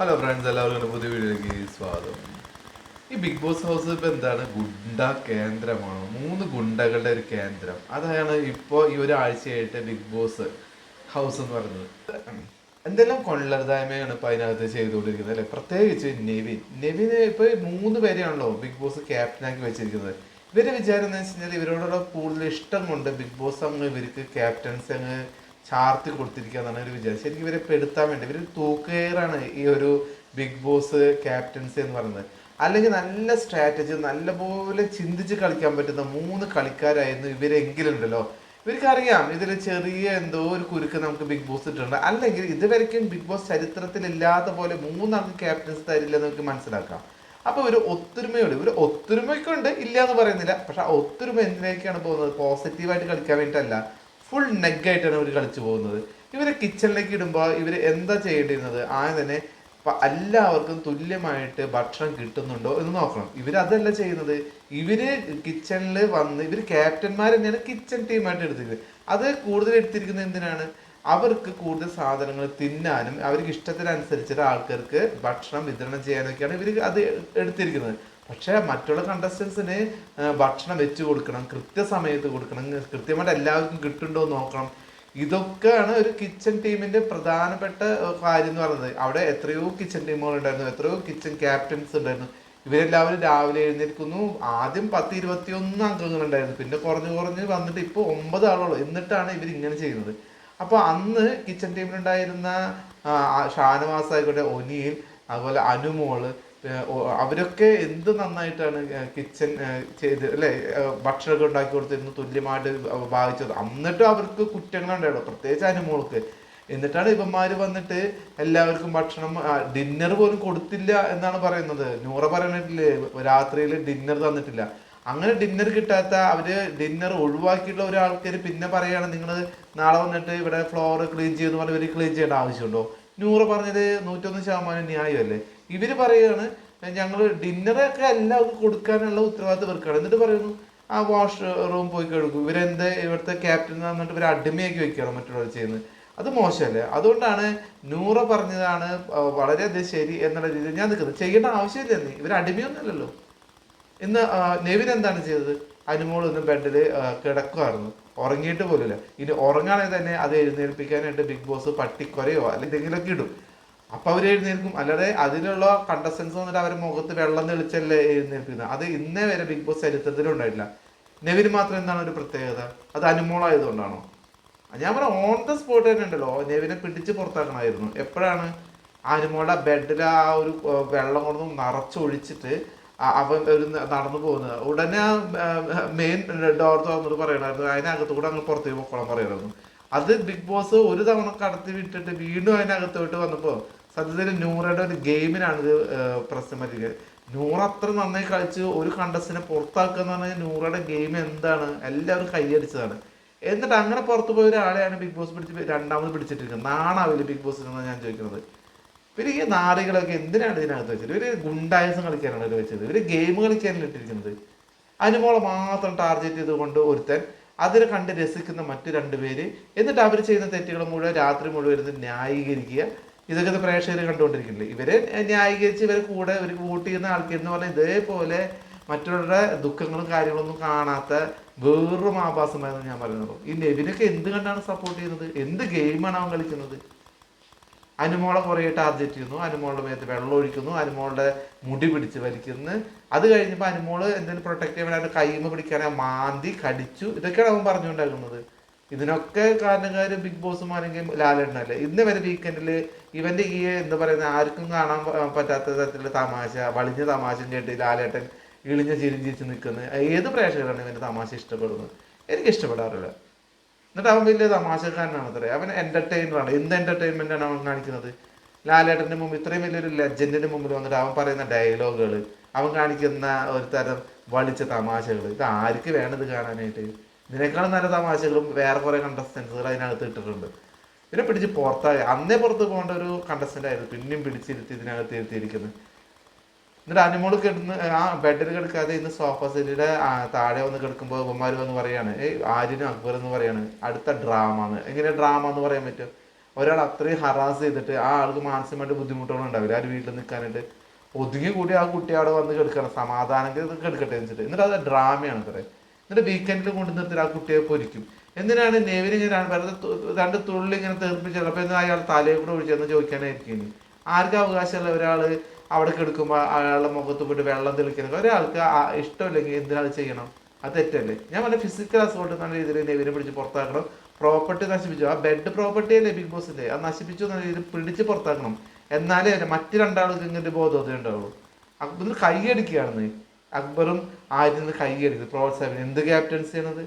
Hello friends എല്ലാവർക്കും പുതിയ വീഡിയോയിലേക്ക് സ്വാഗതം. ഈ ബിഗ് ബോസ് ഹൗസ് ഇപ്പോൾ എന്താണ്? ഗുണ്ട കേന്ദ്രമാണ്? മൂന്ന് ഗുണ്ടകളുടെ ഒരു കേന്ദ്രം. അതാണ് ഇപ്പോൾ ഈ ഒരാഴ്ചയായിട്ട് ബിഗ് ബോസ് ഹൗസ് എന്ന് പറയുന്നത്. എന്തെല്ലാം കൊള്ളരുതായ്മയാണ് ഇപ്പോൾ അതിനകത്ത് ചെയ്തുകൊണ്ടിരിക്കുന്നത് അല്ലേ? പ്രത്യേകിച്ച് നെവിൻ. നെവിന് ഇപ്പോൾ മൂന്ന് പേരെയാണല്ലോ ബിഗ് ബോസ് ക്യാപ്റ്റനാക്കി വെച്ചിരിക്കുന്നത്. ഇവരുടെ വിചാരം എന്ന് വെച്ച് കഴിഞ്ഞാൽ ഇവരോടുള്ള കൂടുതൽ ഇഷ്ടം കൊണ്ട് ബിഗ് ബോസ് അങ്ങ് ഇവർക്ക് ക്യാപ്റ്റൻസ് അങ്ങ് ചാർത്തി കൊടുത്തിരിക്കുക എന്നാണ് ഒരു വിചാരം ശരിക്കും ഇവരെ പെടുത്താൻ വേണ്ടി? ഇവർ തൂക്കുകയറാണ് ഈ ഒരു ബിഗ് ബോസ് ക്യാപ്റ്റൻസി എന്ന് പറയുന്നത്. അല്ലെങ്കിൽ നല്ല സ്ട്രാറ്റജി നല്ലപോലെ ചിന്തിച്ച് കളിക്കാൻ പറ്റുന്ന മൂന്ന് കളിക്കാരായിരുന്നു ഇവരെങ്കിലും ഉണ്ടല്ലോ ഇവർക്ക് അറിയാം ഇതിൽ ചെറിയ എന്തോ ഒരു കുരുക്ക് നമുക്ക് ബിഗ് ബോസ് ഇട്ടിട്ടുണ്ട്. അല്ലെങ്കിൽ ഇതുവരെയ്ക്കും ബിഗ് ബോസ് ചരിത്രത്തിൽ ഇല്ലാത്ത പോലെ മൂന്നാൾക്ക് ക്യാപ്റ്റൻസ് തരില്ലെന്ന് നമുക്ക് മനസ്സിലാക്കാം. അപ്പോൾ ഒരു ഒത്തൊരുമയോട് ഒരു ഒത്തൊരുമയ്ക്കുണ്ട് ഇല്ല എന്ന് പറയുന്നില്ല. പക്ഷെ ആ ഒത്തൊരുമ എന്തിനേക്കാണ് പോകുന്നത്? പോസിറ്റീവായിട്ട് കളിക്കാൻ വേണ്ടിയിട്ടല്ല. ഫുൾ നെഗായിട്ടാണ് ഇവർ കളിച്ചു പോകുന്നത്. ഇവരെ കിച്ചണിലേക്ക് ഇടുമ്പോൾ ഇവർ എന്താ ചെയ്യേണ്ടിരുന്നത്? ആദ്യം തന്നെ എല്ലാവർക്കും തുല്യമായിട്ട് ഭക്ഷണം കിട്ടുന്നുണ്ടോ എന്ന് നോക്കണം. ഇവരതല്ല ചെയ്യുന്നത്. ഇവർ കിച്ചണിൽ വന്ന് ഇവർ ക്യാപ്റ്റന്മാർ തന്നെയാണ് കിച്ചൺ ടീമായിട്ട് എടുത്തിരിക്കുന്നത്. അത് കൂടുതൽ എടുത്തിരിക്കുന്നത് എന്തിനാണ്? അവർക്ക് കൂടുതൽ സാധനങ്ങൾ തിന്നാനും അവർക്ക് ഇഷ്ടത്തിനനുസരിച്ചിട്ട് ആൾക്കാർക്ക് ഭക്ഷണം വിതരണം ചെയ്യാനൊക്കെയാണ് ഇവർ അത് എടുത്തിരിക്കുന്നത്. പക്ഷേ മറ്റുള്ള കണ്ടസ്റ്റൻസിന് ഭക്ഷണം വെച്ച് കൊടുക്കണം കൃത്യസമയത്ത് കൊടുക്കണം കൃത്യമായിട്ട് എല്ലാവർക്കും കിട്ടുന്നുണ്ടോ എന്ന് നോക്കണം. ഇതൊക്കെയാണ് ഒരു കിച്ചൺ ടീമിന്റെ പ്രധാനപ്പെട്ട കാര്യം എന്ന് പറയുന്നത്. അവിടെ എത്രയോ കിച്ചൺ ടീമുകൾ ഉണ്ടായിരുന്നു എത്രയോ കിച്ചൺ ക്യാപ്റ്റൻസ് ഉണ്ടായിരുന്നു. ഇവരെല്ലാവരും രാവിലെ എഴുന്നേൽക്കുന്നു. ആദ്യം പത്ത് ഇരുപത്തിയൊന്ന് അംഗങ്ങൾ ഉണ്ടായിരുന്നു. പിന്നെ കുറഞ്ഞു കുറഞ്ഞ് വന്നിട്ട് ഇപ്പോൾ ഒമ്പത് ആളുള്ളൂ എന്നിട്ടാണ് ഇവർ ഇങ്ങനെ ചെയ്യുന്നത്. അപ്പോൾ അന്ന് കിച്ചൺ ടീമിലുണ്ടായിരുന്ന ഷാനവാസ് ആയിക്കോട്ടെ ഒനിയിൽ അതുപോലെ അനുമോൾ അവരൊക്കെ എന്ത് നന്നായിട്ടാണ് കിച്ചൺ ചെയ്ത് അല്ലെ? ഭക്ഷണമൊക്കെ ഉണ്ടാക്കി കൊടുത്തിരുന്നു തുല്യമായിട്ട് ഭാവിച്ചത് എന്നിട്ടും അവർക്ക് കുറ്റങ്ങളുണ്ടായിരുന്നു. പ്രത്യേകിച്ച് അനുമോൾക്ക്. എന്നിട്ടാണ് ഇവന്മാർ വന്നിട്ട് എല്ലാവർക്കും ഭക്ഷണം ഡിന്നർ പോലും കൊടുത്തില്ല എന്നാണ് പറയുന്നത്. നൂറ പറഞ്ഞിട്ടില്ലേ രാത്രിയിൽ ഡിന്നർ തന്നിട്ടില്ല. അങ്ങനെ ഡിന്നർ കിട്ടാത്ത അവർ ഡിന്നർ ഒഴിവാക്കിയിട്ടുള്ള ഒരാൾക്കാർ പിന്നെ പറയുകയാണ് നിങ്ങൾ നാളെ വന്നിട്ട് ഇവിടെ ഫ്ലോർ ക്ലീൻ ചെയ്യുന്ന പറഞ്ഞ് ഇവർ ക്ലീൻ ചെയ്യേണ്ട ആവശ്യമുണ്ടോ? നൂറ് പറഞ്ഞത് നൂറ്റൊന്ന് ശതമാനം ന്യായമല്ലേ? ഇവർ പറയുകയാണ് ഞങ്ങൾ ഡിന്നറൊക്കെ എല്ലാവർക്കും കൊടുക്കാനുള്ള ഉത്തരവാദിത്തം ഇവർക്കാണ്. എന്നിട്ട് പറയുന്നു ആ വാഷ് റൂം പോയി കഴുകും. ഇവരെന്ത് ഇവിടുത്തെ ക്യാപ്റ്റൻ എന്നിട്ട് ഇവരെ അടിമയാക്കി വെക്കുകയാണ് മറ്റുള്ളവർ ചെയ്യുന്നത്. അത് മോശമല്ലേ? അതുകൊണ്ടാണ് നൂറ പറഞ്ഞതാണ് വളരെ ശരി എന്നുള്ള രീതിയിൽ ഞാൻ നിൽക്കുന്നത്. ചെയ്യേണ്ട ആവശ്യമില്ല നീ ഇവർ അടിമയൊന്നുമല്ലല്ലോ. ഇന്ന് നെവിൻ എന്താണ് ചെയ്തത്? അനുമോൾ ഇന്ന് ബെഡിൽ കിടക്കുമായിരുന്നു ഉറങ്ങിയിട്ട് പോലുമില്ല. ഇനി ഉറങ്ങാണെങ്കിൽ തന്നെ അത് എഴുന്നേൽപ്പിക്കാനായിട്ട് ബിഗ് ബോസ് പട്ടിക്കൊരയോ അല്ലെങ്കിൽ എന്തെങ്കിലുമൊക്കെ ഇടും. അപ്പൊ അവർ എഴുന്നേൽക്കും. അല്ലാതെ അതിനുള്ള കണ്ടസ്റ്റൻസ് വന്നിട്ട് അവരുടെ മുഖത്ത് വെള്ളം തെളിച്ചല്ലേ എഴുന്നേൽപ്പിക്കുന്നത് അത് ഇന്നേ വരെ ബിഗ് ബോസ് ചരിത്രത്തിൽ ഉണ്ടായിട്ടില്ല. നെവിന് മാത്രം എന്താണ് ഒരു പ്രത്യേകത? അത് അനുമോളായതുകൊണ്ടാണോ ഞാൻ പറയാം ഓൺ ദ സ്പോട്ട് തന്നെ ഉണ്ടല്ലോ. നെവിനെ പിടിച്ച് പുറത്താക്കണമായിരുന്നു. എപ്പോഴാണ്? അനുമോളുടെ ബെഡിൽ ആ ഒരു വെള്ളം കൊണ്ട് നിറച്ചൊഴിച്ചിട്ട് അവൻ ഒരു നടന്നു പോകുന്നത്. ഉടനെ മെയിൻ ഡോർ തുറന്നിട്ട് പറയണമായിരുന്നു. അതിനകത്തൂടെ അങ്ങ് പുറത്തേക്ക് പൊക്കോളാൻ പറയണമായിരുന്നു. അത് ബിഗ് ബോസ് ഒരു തവണ കടത്തി വിട്ടിട്ട് വീണ്ടും അതിനകത്തോട്ട് വന്നപ്പോ സത്യത്തിൽ നൂറയുടെ ഒരു ഗെയിമിനാണ് ഇത് പ്രശ്നം പറ്റിയത്. നൂറ് അത്ര നന്നായി കളിച്ച് ഒരു കണ്ടസ്റ്റിനെ പുറത്താക്കുക എന്ന് പറഞ്ഞാൽ നൂറയുടെ ഗെയിം എന്താണ്? എല്ലാവരും കൈയടിച്ചതാണ് എന്നിട്ട് അങ്ങനെ പുറത്തു പോയ ഒരാളെയാണ് ബിഗ് ബോസ് പിടിച്ച് രണ്ടാമത് പിടിച്ചിട്ടിരിക്കുന്നത്. നാണാവില്ല ബിഗ് ബോസ് എന്നാണ് ഞാൻ ചോദിക്കുന്നത്. ഇവർ ഈ നാറികളൊക്കെ എന്തിനാണ് ഇതിനകത്ത് വെച്ചത്? ഇവർ ഗുണ്ടായസം കളിക്കാനാണ് ഇവർ വെച്ചത്. ഇവർ ഗെയിം കളിക്കാനല്ല ഇട്ടിരിക്കുന്നത്? അനുമോളെ മാത്രം ടാർഗറ്റ് ചെയ്തുകൊണ്ട് ഒരുത്തൻ അതിനെ കണ്ട് രസിക്കുന്ന മറ്റു രണ്ടുപേര് എന്നിട്ട് അവർ ചെയ്യുന്ന തെറ്റുകൾ മുഴുവൻ രാത്രി മുഴുവൻ ന്യായീകരിക്കുക. ഇതൊക്കെ ഇത് പ്രേക്ഷകർ കണ്ടുകൊണ്ടിരിക്കുന്നില്ലേ ഇവരെ ന്യായീകരിച്ച് ഇവരെ കൂടെ ഇവർ വോട്ട് ചെയ്യുന്ന ആൾക്കാർ എന്ന് പറഞ്ഞാൽ ഇതേപോലെ മറ്റുള്ളവരുടെ ദുഃഖങ്ങളും കാര്യങ്ങളൊന്നും കാണാത്ത വേറൊരു ആഭാസമായിരുന്നു ഞാൻ പറയുന്നത് ഈ നെവിനൊക്കെ എന്ത് കണ്ടാണ് സപ്പോർട്ട് ചെയ്യുന്നത്? എന്ത് ഗെയിമാണ് അവൻ കളിക്കുന്നത്? അനുമോളെ കുറേ ടാർജറ്റ് ചെയ്യുന്നു. അനുമോളുടെ മേത്ത് വെള്ളം ഒഴിക്കുന്നു. അനുമോളുടെ മുടി പിടിച്ച് വലിക്കുന്നു. അത് കഴിഞ്ഞപ്പോൾ അനുമോൾ എന്തെങ്കിലും വേണ്ടി കൈമ പിടിക്കാനാ മാന്തി കടിച്ചു. ഇതൊക്കെയാണ് അവൻ പറഞ്ഞുകൊണ്ടാകുന്നത് ഇതിനൊക്കെ കാരണക്കാര് ബിഗ് ബോസുമാരെങ്കിലും ലാലേട്ടനല്ലേ? ഇന്ന് വരെ വീക്കെൻഡിൽ ഇവന്റെ ഈ എന്താ പറയുന്ന ആർക്കും കാണാൻ പറ്റാത്ത തരത്തിലുള്ള തമാശ വളിഞ്ഞ തമാശ കേട്ട് ലാലേട്ടൻ ഇളിഞ്ഞ ചിരിഞ്ചിച്ച് നിൽക്കുന്നത്. ഏത് പ്രേക്ഷകരാണ് ഇവന്റെ തമാശ ഇഷ്ടപ്പെടുന്നത്? എനിക്ക് ഇഷ്ടപ്പെടാറില്ല. എന്നിട്ട് അവൻ വലിയ തമാശക്കാരനാണ് അത്രേ അവൻ എന്റർടൈനറാണ് എന്ത് എന്റർടൈൻമെന്റ് ആണ് അവൻ കാണിക്കുന്നത്? ലാലേട്ടന്റെ മുമ്പ് ഇത്രയും വലിയൊരു ലെജൻഡിന്റെ മുമ്പിൽ വന്നിട്ട് അവൻ പറയുന്ന ഡയലോഗുകൾ അവൻ കാണിക്കുന്ന ഒരു തരം വളിച്ച തമാശകൾ ഇത് ആർക്ക് വേണത് കാണാനായിട്ട്? ഇതിനേക്കാളും നല്ല തമാശകളും വേറെ കുറെ കണ്ടസ്റ്റൻസുകൾ അതിനകത്ത് ഇട്ടിട്ടുണ്ട്. ഇതിനെ പിടിച്ച് പുറത്തായി. അന്നേ പുറത്ത് പോകേണ്ട ഒരു കണ്ടസ്റ്റന്റ് ആയിരുന്നു. പിന്നെയും പിടിച്ചിരുത്തി ഇതിനകത്ത് ഇരുത്തിയിരിക്കുന്നത്. എന്നിട്ട് അനുമോൾ കിടന്ന് ആ ബെഡിൽ കിടക്കാതെ ഇന്ന് സോഫ സെറ്റിയുടെ താഴെ വന്ന് കിടക്കുമ്പോൾ ഉപമാര് വന്ന് പറയാണ് ഏയ് ആര്യനും അക്ബർ എന്ന് പറയാണ് അടുത്ത ഡ്രാമ എന്ന് എങ്ങനെ ഡ്രാമ എന്ന് പറയാൻ പറ്റും ഒരാൾ അത്രയും ഹറാസ് ചെയ്തിട്ട് ആ ആൾക്ക് മാനസികമായിട്ട് ബുദ്ധിമുട്ടുകൾ ഉണ്ടാവില്ല. ആ വീട്ടിൽ നിൽക്കാനായിട്ട് ഒതുങ്ങി കൂടി ആ കുട്ടി അവിടെ വന്ന് കിടക്കണം. സമാധാനം കിടക്കട്ടെ എന്ന് വെച്ചിട്ട്. എന്നിട്ട് അത് ഡ്രാമയാണ് അത്രേ എന്നിട്ട് വീക്കെൻഡിൽ കൊണ്ടു ആ കുട്ടിയെ പൊരിക്കും. എന്തിനാണ് നെവിന് രണ്ട് വെറുതെ രണ്ട് തുള്ളി ഇങ്ങനെ തീർപ്പിച്ചത് അപ്പം എന്നാൽ അയാൾ തലയെ കൂടെ ഒഴിച്ചെന്ന് ചോദിക്കാനായിരിക്കും ഇനി. ആർക്കും അവകാശമുള്ള ഒരാൾ അവിടെ കിടക്കുമ്പോൾ അയാളുടെ മുഖത്ത് പോയിട്ട് വെള്ളം തെളിക്കുന്നത്? ഒരാൾക്ക് ഇഷ്ടമില്ലെങ്കിൽ എന്തിനാണ് ചെയ്യണം? അത് തെറ്റല്ലേ? ഞാൻ പറഞ്ഞ ഫിസിക്കൽ അസോൾട്ട് നല്ല രീതിയിൽ നെവിനെ പിടിച്ച് പുറത്താക്കണം. പ്രോപ്പർട്ടി നശിപ്പിച്ചു. ആ ബെഡ് പ്രോപ്പർട്ടി അല്ലേ ബിഗ് ബോസിന്റെ അത് നശിപ്പിച്ചു എന്ന രീതിയിൽ പിടിച്ച് പുറത്താക്കണം. എന്നാലേ മറ്റു രണ്ടാൾക്ക് ഇങ്ങനെ ബോധോദയം ഉണ്ടാവുള്ളൂ. അക്ബർ കൈയടിക്കുകയാണെന്ന്. അക്ബറും ആര്യൻ നിന്ന് കൈയടിക്കുന്നത് പ്രോത്സാഹനം എന്ത് ക്യാപ്റ്റൻസി ആണത്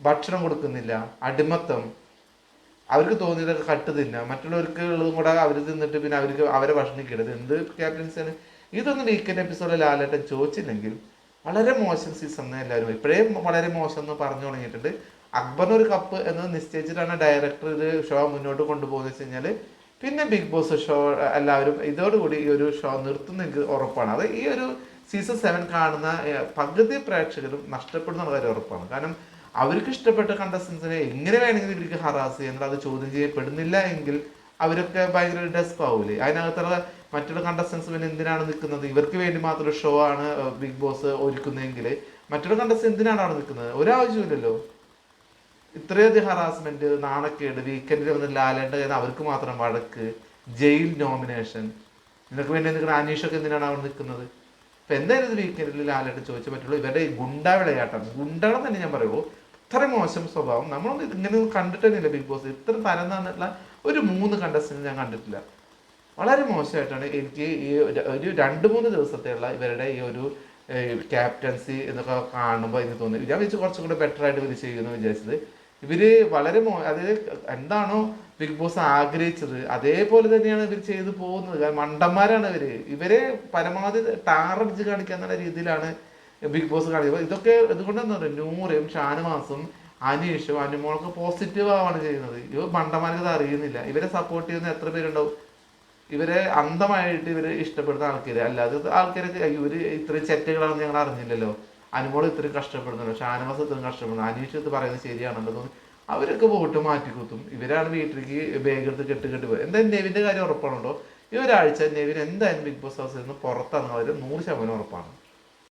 ഭക്ഷണം കൊടുക്കുന്നില്ല അടിമത്തം. അവർക്ക് തോന്നിയതൊക്കെ കട്ട് മറ്റുള്ളവർക്ക് ഉള്ളതും കൂടെ അവർ തിന്നിട്ട് പിന്നെ അവർക്ക് അവരെ ഭക്ഷണിക്കരുത് എന്ത് ക്യാപ്റ്റൻസിയാണ് ഇതൊന്നും വീക്കെൻഡ് എപ്പിസോഡിൽ ലാലേട്ടൻ ചോദിച്ചില്ലെങ്കിൽ വളരെ മോശം സീസൺ എല്ലാവരും. ഇപ്പോഴേ വളരെ മോശം എന്ന് പറഞ്ഞു തുടങ്ങിയിട്ടുണ്ട്. അക്ബറിന് ഒരു കപ്പ് എന്നത് നിശ്ചയിച്ചിട്ടാണ് ഡയറക്ടർ ഇത് ഷോ മുന്നോട്ട് കൊണ്ടുപോകുന്നത് വെച്ച് കഴിഞ്ഞാൽ പിന്നെ ബിഗ് ബോസ് ഷോ എല്ലാവരും ഇതോടുകൂടി ഈ ഒരു ഷോ നിർത്തുന്ന എനിക്ക് ഉറപ്പാണ്. അത് ഈ ഒരു സീസൺ സെവൻ കാണുന്ന പകുതി പ്രേക്ഷകരും നഷ്ടപ്പെടുന്ന കാര്യം ഉറപ്പാണ്. കാരണം അവർക്ക് ഇഷ്ടപ്പെട്ട കണ്ടസ്റ്റൻസിനെ എങ്ങനെ വേണമെങ്കിലും ഇവർക്ക് ഹറാസ് ചെയ്യാൻ അത് ചോദ്യം ചെയ്യപ്പെടുന്നില്ല എങ്കിൽ അവരൊക്കെ ഭയങ്കര ഡെസ്പ് ആവൂലേ. അതിനകത്തുള്ള മറ്റുള്ള കണ്ടസ്റ്റൻസ് പിന്നെ എന്തിനാണ് നിൽക്കുന്നത്? ഇവർക്ക് വേണ്ടി മാത്രം ഷോ ആണ് ബിഗ് ബോസ് ഒരുക്കുന്നതെങ്കിൽ മറ്റുള്ള കണ്ടസ്റ്റൻസ് എന്തിനാണ് അവിടെ നിൽക്കുന്നത്? ഒരാവശ്യമില്ലല്ലോ. ഇത്രയധികം ഹറാസ്മെന്റ് നാണക്കേട് വീക്കെൻഡിൽ വന്ന് ലാലേണ്ട അവർക്ക് മാത്രം വഴക്ക് ജയിൽ നോമിനേഷൻ നിനക്ക് വേണ്ടി നിൽക്കുന്ന അനീഷൊക്കെ എന്തിനാണ് അവിടെ നിൽക്കുന്നത്? അപ്പൊ എന്തായാലും ഇത് വീക്കെൻഡിൽ ലാലായിട്ട് ചോദിച്ചു പറ്റുള്ളൂ. ഇവരുടെ ഗുണ്ട വിളയാട്ടാണ് തന്നെ ഞാൻ പറയുള്ളൂ ഇത്ര മോശം സ്വഭാവം. നമ്മളൊന്നും ഇങ്ങനെ ഒന്നും കണ്ടിട്ട് തന്നെയില്ല ബിഗ് ബോസ്. ഇത്ര തരം തന്നിട്ടുള്ള ഒരു മൂന്ന് കണ്ടസ്റ്റന്റ് ഞാൻ കണ്ടിട്ടില്ല. വളരെ മോശമായിട്ടാണ് എനിക്ക് ഈ ഒരു- രണ്ട് മൂന്ന് ദിവസത്തെയുള്ള ഇവരുടെ ഈ ഒരു ക്യാപ്റ്റൻസി എന്നൊക്കെ കാണുമ്പോൾ എനിക്ക് തോന്നി ഞാൻ വിചാരിച്ചു കുറച്ചും കൂടെ ബെറ്റർ ആയിട്ട് ഇവർ ചെയ്യുമെന്ന് വിചാരിച്ചത്. ഇവർ വളരെ മോ അതായത് എന്താണോ ബിഗ് ബോസ് ആഗ്രഹിച്ചത് അതേപോലെ തന്നെയാണ് ഇവർ ചെയ്തു പോകുന്നത്. കാരണം മണ്ടന്മാരാണ് ഇവർ. ഇവരെ പരമാവധി ടാറടിച്ച് കാണിക്കാന്നുള്ള രീതിയിലാണ് ബിഗ് ബോസ് കാണിക്കുന്നത് ഇതൊക്കെ ഇതുകൊണ്ടെന്താ പറയുക? നൂറയും ഷാനവാസും അനീഷും അനുമോളൊക്കെ പോസിറ്റീവ് ആവാണ് ചെയ്യുന്നത്. ഇവ മണ്ടന്മാർക്ക് അറിയുന്നില്ല. ഇവരെ സപ്പോർട്ട് ചെയ്യുന്ന എത്ര പേരുണ്ടാവും? ഇവരെ അന്ധമായിട്ട് ഇവർ ഇഷ്ടപ്പെടുന്ന ആൾക്കാര്. അല്ലാതെ ആൾക്കാരൊക്കെ ഇവർ ഇത്രയും ചെറ്റുകളാണെന്ന് ഞങ്ങൾ അറിഞ്ഞില്ലല്ലോ. അനുമോൾ ഇത്രയും കഷ്ടപ്പെടുന്നുണ്ട്. ഷാനവാസ് ഇത്രയും കഷ്ടപ്പെടുന്നു അനീഷ് ഇത് പറയുന്നത് ശരിയാണല്ലോ അവരൊക്കെ വോട്ട് മാറ്റിക്കുത്തും ഇവരാണ് വീട്ടിലേക്ക് ബാഗ് എടുത്ത് കെട്ട് കെട്ട് പോയത് എന്തായാലും നെവിന്റെ കാര്യം ഉറപ്പാണല്ലോ ഈ ഒരാഴ്ച നെവിൻ എന്തായാലും ബിഗ് ബോസ് ഹൗസിൽ നിന്ന് പുറത്താണെന്ന് അവർ നൂറ് ശതമാനം ഉറപ്പാണ്.